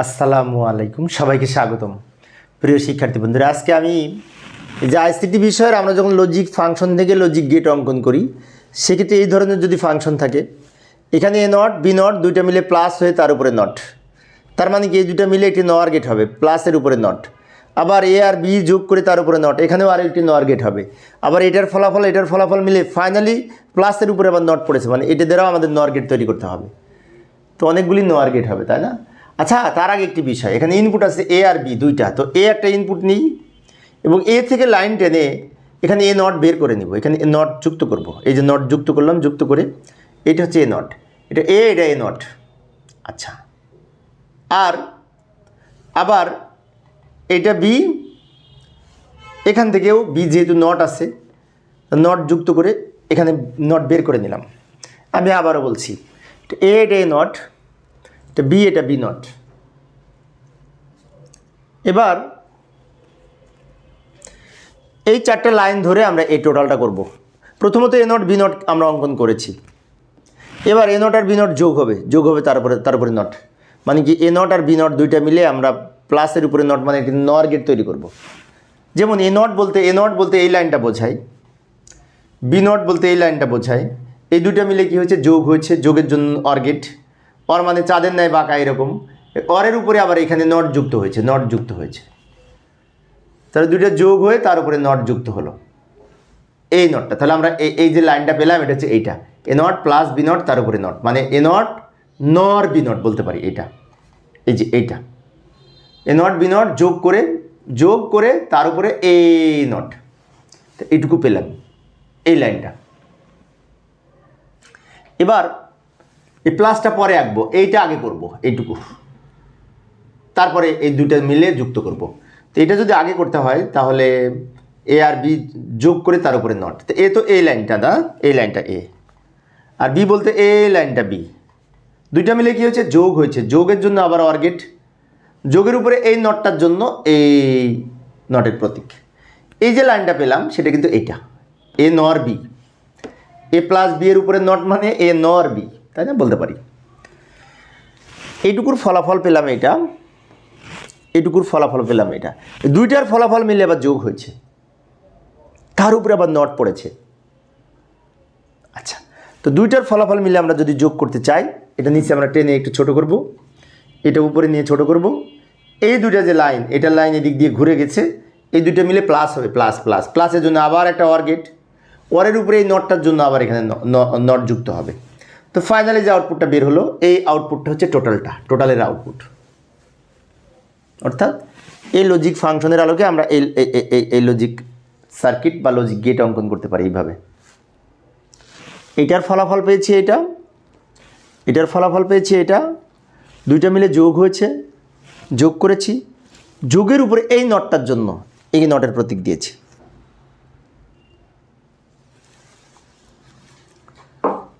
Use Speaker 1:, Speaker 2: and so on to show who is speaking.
Speaker 1: আসসালামু আলাইকুম, সবাইকে স্বাগতম। প্রিয় শিক্ষার্থী বন্ধুরা, আজকে আমি যে আইসিটি বিষয়ের আমরা যখন লজিক ফাংশন থেকে লজিক গেট অঙ্কন করি, সেক্ষেত্রে এই ধরনের যদি ফাংশন থাকে, এখানে এ নট বি নট দুইটা মিলে প্লাস হয়ে তার উপরে নট তার মানে কি, এই দুইটা মিলে একটি নর গেট হবে প্লাসের উপরে নট আবার এ আর বি যোগ করে তার উপরে নট এখানেও আর একটি নর গেট হবে। আবার এটার ফলাফল এটার ফলাফল মিলে ফাইনালি প্লাসের উপরে আবার নট পড়েছে মানে এটা দ্বারাও আমাদের নর গেট তৈরি করতে হবে। তো অনেকগুলি নোয়ার গেট হবে, তাই না? আচ্ছা তার আগে একটি বিষয়। এখানে ইনপুট আছে এ আর বি দুইটা। তো এ একটা ইনপুট নিই এবং এ থেকে লাইন টেনে এখানে এ নট বের করে নিব। এখানে এ নট যুক্ত করব। এই যে নট যুক্ত করলাম, যুক্ত করে এটা হচ্ছে এ নট এটা এ এটা এ নট আচ্ছা। আর আবার এটা বি এখান থেকেও বি যেহেতু নট আছে নট যুক্ত করে এখানে নট বের করে নিলাম। আমি আবারও বলছি এ এটা এ নট এটা বি এটা বি নট এবার এই চারটে লাইন ধরে আমরা এই টোটালটা করব। প্রথমত এ নট বি নট আমরা অঙ্কন করেছি। এবার এ নট আর বি নট যোগ হবে। যোগ হবে তার উপরে তার উপরে নট মানে কি এ নট আর বি নট দুইটা মিলে আমরা প্লাসের উপরে নট মানে একটি নর গেট তৈরি করব। যেমন এ নট বলতে এ নট বলতে এই লাইনটা বোঝায়। বি নট বলতে এই লাইনটা বোঝায়। এই দুইটা মিলে কি হয়েছে? যোগ হয়েছে। যোগের জন্য অর গেট অর মানে চাঁদের ন্যায় বাঁকা এরকম। অরের উপরে আবার এখানে নট যুক্ত হয়েছে, নট যুক্ত হয়েছে। তাহলে দুইটা যোগ হয়ে তার উপরে নট যুক্ত হলো। এই নটটা, তাহলে আমরা এই যে লাইনটা পেলাম, এটা হচ্ছে এইটা। A not plus B not, তার উপরে নট। মানে A not nor B not বলতে পারি এটা। এই যে এইটা। এ নট বি নট যোগ করে যোগ করে তার উপরে এ নট। এইটুকু পেলাম, এই লাইনটা। এবার এই প্লাসটা পরে আঁকবো, এইটা আগে করব, এইটুকু। তারপরে এই দুইটা মিলে যুক্ত করব। তো এটা যদি আগে করতে হয়, তাহলে এ আর বি যোগ করে তার উপরে নট তো এ তো এই লাইনটা না এই লাইনটা এ আর বি বলতে এ লাইনটা বি দুইটা মিলে কি হয়েছে? যোগ হয়েছে। যোগের জন্য আবার অর্গেট যোগের উপরে এই নটটার জন্য এই নটের প্রতীক। এই যে লাইনটা পেলাম, সেটা কিন্তু এইটা। এ নর বি এ প্লাস বি এর উপরে নট মানে এ নর বি তাই না? বলতে পারি। এইটুকুর ফলাফল পেলাম এটা এইটুকুর ফলাফল পেলাম এটা দুইটার ফলাফল মিলে আবার যোগ হয়েছে। তার উপরে আবার নট পড়েছে। আচ্ছা তো দুইটার ফলাফল মিলে আমরা যদি যোগ করতে চাই, এটা নিচে আমরা টেনে একটু ছোট করব। এটা উপরে নিয়ে ছোট করব। এই দুইটা যে লাইন এটার লাইন এদিক দিয়ে ঘুরে গেছে। এই দুইটা মিলে প্লাস হবে, প্লাস প্লাস। প্লাসের জন্য আবার একটা অর্গেট ওয়ারের উপরে এই নটটার জন্য আবার এখানে নট যুক্ত হবে। তো ফাইনালি যে আউটপুটটা বের হলো, এই আউটপুটটা হচ্ছে টোটালটা টোটালের আউটপুট অর্থাৎ এই লজিক ফাংশনের আলোকে আমরা এই, এই- লজিক সার্কিট বা লজিক গেট অঙ্কন করতে পারি এইভাবে। এটার ফলাফল পেয়েছি এটা, এটার ফলাফল পেয়েছি এটা, দুইটা মিলে যোগ হয়েছে, যোগ করেছি। যোগের উপরে এই নটটার জন্য এই নটের প্রতীক দিয়েছি।